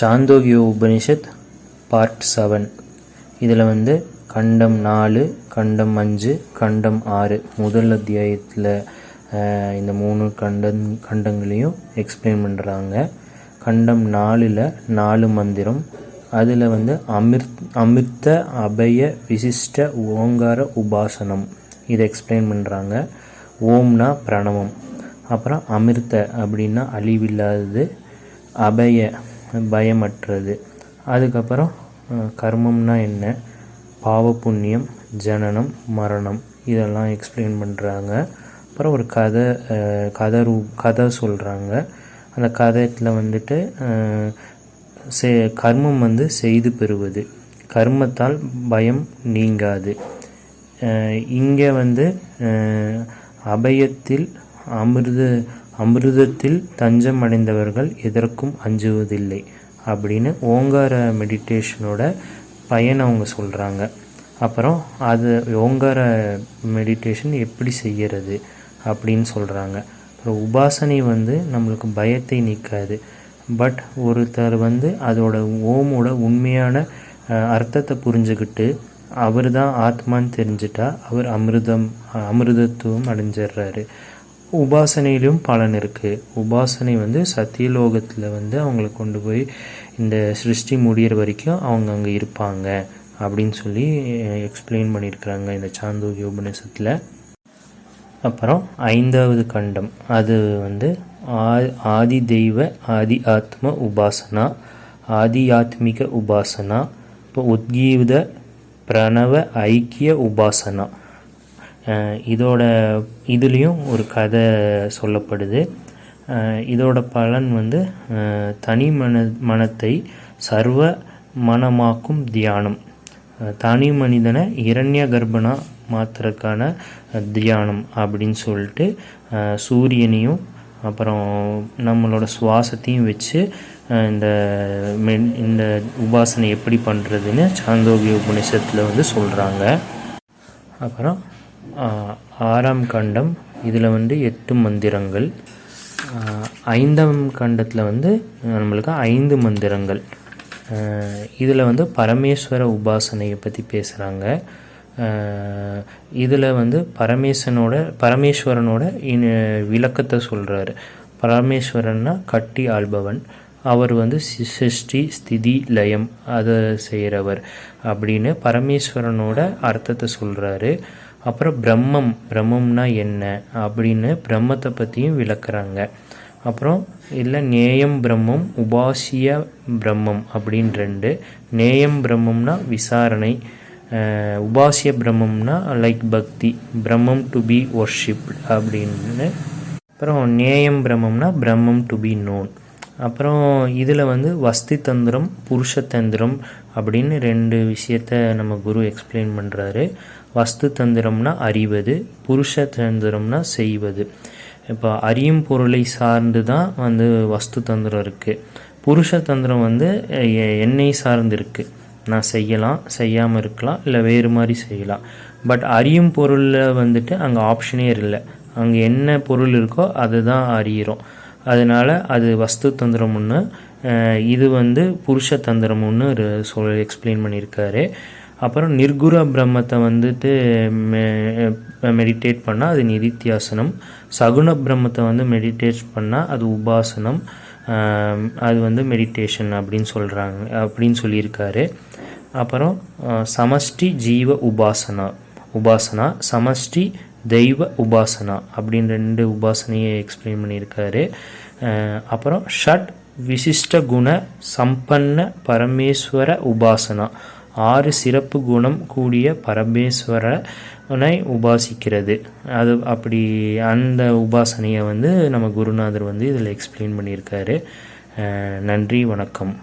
சாந்தோகியோ Upanishad part seven இதில் வந்து கண்டம் நாலு கண்டம் அஞ்சு கண்டம் ஆறு. முதல் அத்தியாயத்தில் இந்த மூணு கண்டம் கண்டங்களையும் எக்ஸ்பிளைன் பண்ணுறாங்க கண்டம் நாலில் நாலு மந்திரம். அதில் வந்து அமிர்த் அமிர்த அபய விசிஷ்ட ஓங்கார உபாசனம். இதை எக்ஸ்பிளைன் பண்ணுறாங்க ஓம்னா பிரணவம். அப்புறம் அமிர்த அப்படின்னா அழிவில்லாதது அபய. பயமற்றது. அதுக்கப்புறம் கர்மம்னா என்ன? பாவ புண்ணியம் ஜனனம் மரணம். இதெல்லாம் எக்ஸ்பிளைன் பண்ணுறாங்க அப்புறம் ஒரு கதை கதை ரூ கதை சொல்கிறாங்க அந்த கதையில் வந்துட்டு செ கர்மம் வந்து செய்து பெறுவது. கர்மத்தால் பயம் நீங்காது. இங்கே வந்து அபயத்தில் அமிர்த அமிர்தத்தில் தஞ்சம் அடைந்தவர்கள் எதற்கும் அஞ்சுவதில்லை அப்படின்னு ஓங்கார மெடிடேஷனோட பயன் அவங்க சொல்கிறாங்க அப்புறம் அது ஓங்கார மெடிடேஷன் எப்படி செய்கிறது அப்படின்னு சொல்கிறாங்க அப்புறம் உபாசனை வந்து நம்மளுக்கு பயத்தை நீக்காது. பட் ஒருத்தர் வந்து அதோட ஓமோட உண்மையான அர்த்தத்தை புரிஞ்சுக்கிட்டு அவர் தான் ஆத்மான்னு தெரிஞ்சிட்டா அவர் அமிர்தம் அமிர்தத்துவம் அடைஞ்சிடுறாரு உபாசனையிலும் பலன் இருக்குது உபாசனை வந்து சத்தியலோகத்தில் வந்து அவங்களை கொண்டு போய் இந்த சிருஷ்டி முடிகிற வரைக்கும் அவங்க அங்கே இருப்பாங்க அப்படின்னு சொல்லி எக்ஸ்பிளைன் பண்ணியிருக்கிறாங்க இந்த சாந்தோகி உபநிஷத்தில். அப்புறம் ஐந்தாவது கண்டம். அது வந்து ஆ- ஆதி தெய்வ ஆதி ஆத்ம உபாசனா ஆதி ஆத்மிக உபாசனா இப்போ உத்கீத பிரணவ ஐக்கிய உபாசனா. இதோட இதுலேயும் ஒரு கதை சொல்லப்படுது. இதோட பலன் வந்து தனி மன மனத்தை சர்வ மனமாக்கும் தியானம். தனி மனிதனை இரண்ய கர்ப்பனா மாத்திரக்கான தியானம் அப்படின்னு சொல்லிட்டு சூரியனையும் அப்புறம் நம்மளோட சுவாசத்தையும் வச்சு இந்த மென் இந்த உபாசனை எப்படி பண்ணுறதுன்னு சாந்தோகிய உபநிஷத்தில் வந்து சொல்கிறாங்க அப்புறம் ஆறாம் கண்டம். இதில் வந்து எட்டு மந்திரங்கள். ஐந்தாம் கண்டத்தில் வந்து நம்மளுக்கு ஐந்து மந்திரங்கள். இதில் வந்து பரமேஸ்வர உபாசனையை பற்றி பேசுகிறாங்க இதில் வந்து பரமேசனோட பரமேஸ்வரனோட இன விளக்கத்தை சொல்கிறாரு பரமேஸ்வரன்னா கட்டி ஆள்பவன். அவர் வந்து சி- சிருஷ்டி ஸ்திதி லயம் அதை செய்கிறவர் அப்படின்னு பரமேஸ்வரனோட அர்த்தத்தை சொல்கிறாரு அப்புறம் பிரம்மம் பிரம்மம்னா என்ன அப்படின்னு பிரம்மத்தை பற்றியும் விளக்குறாங்க. அப்புறம் இல்லை நேயம் பிரம்மம் உபாசிய பிரம்மம் அப்படின்னு ரெண்டு. நேயம் பிரம்மம்னா விசாரணை உபாசிய பிரம்மம்னா லைக் பக்தி பிரம்மம் டு பி ஒர்ஷிப் அப்படின்னு. அப்புறம் நேயம் பிரம்மம்னா பிரம்மம் டு பி நோன் அப்புறம் இதில் வந்து வஸ்தி தந்திரம் புருஷ தந்திரம் அப்படின்னு ரெண்டு விஷயத்த நம்ம குரு எக்ஸ்பிளைன் பண்ணுறாரு வஸ்து தந்திரம்னா அறிவது புருஷ தந்திரம்னா செய்வது. இப்போ அறியும் பொருளை சார்ந்து தான் வந்து வஸ்து தந்திரம் இருக்குது புருஷ தந்திரம் வந்து எ- என்னை சார்ந்து இருக்குது நான் செய்யலாம் செய்யாமல் இருக்கலாம் இல்லை வேறு மாதிரி செய்யலாம். பட் அறியும் பொருளில் வந்துட்டு அங்கே ஆப்ஷனே இல்லை. அங்கே என்ன பொருள் இருக்கோ அதை தான் அறியிறோம். அதனால் அது வஸ்து தந்திரம் ஒன்று இது வந்து புருஷ தந்திரம் ஒன்று சொல் எக்ஸ்பிளைன் பண்ணியிருக்காரு. அப்புறம் நிர்குர பிரம்மத்தை வந்துட்டு மெடிடேட் பண்ணால் அது நிதித்தியாசனம். சகுண பிரம்மத்தை வந்து மெடிடேட் பண்ணால் அது உபாசனம். அது வந்து மெடிடேஷன் அப்படின்னு சொல்கிறாங்க அப்படின்னு சொல்லியிருக்காரு. அப்புறம் சமஷ்டி ஜீவ உபாசனா. உபாசனா சமஷ்டி தெய்வ உபாசனா அப்படின்னு ரெண்டு உபாசனையை எக்ஸ்பிளைன் பண்ணியிருக்காரு. அப்புறம் ஷட் விசிஷ்ட குண சம்பன்ன பரமேஸ்வர உபாசனா. ஆறு சிறப்பு குணம் கூடிய பரமேஸ்வரனை உபாசிக்கிறது. அது அப்படி அந்த உபாசனையை வந்து நம்ம குருநாதர் வந்து இதில் எக்ஸ்பிளைன் பண்ணியிருக்காரு. நன்றி வணக்கம்.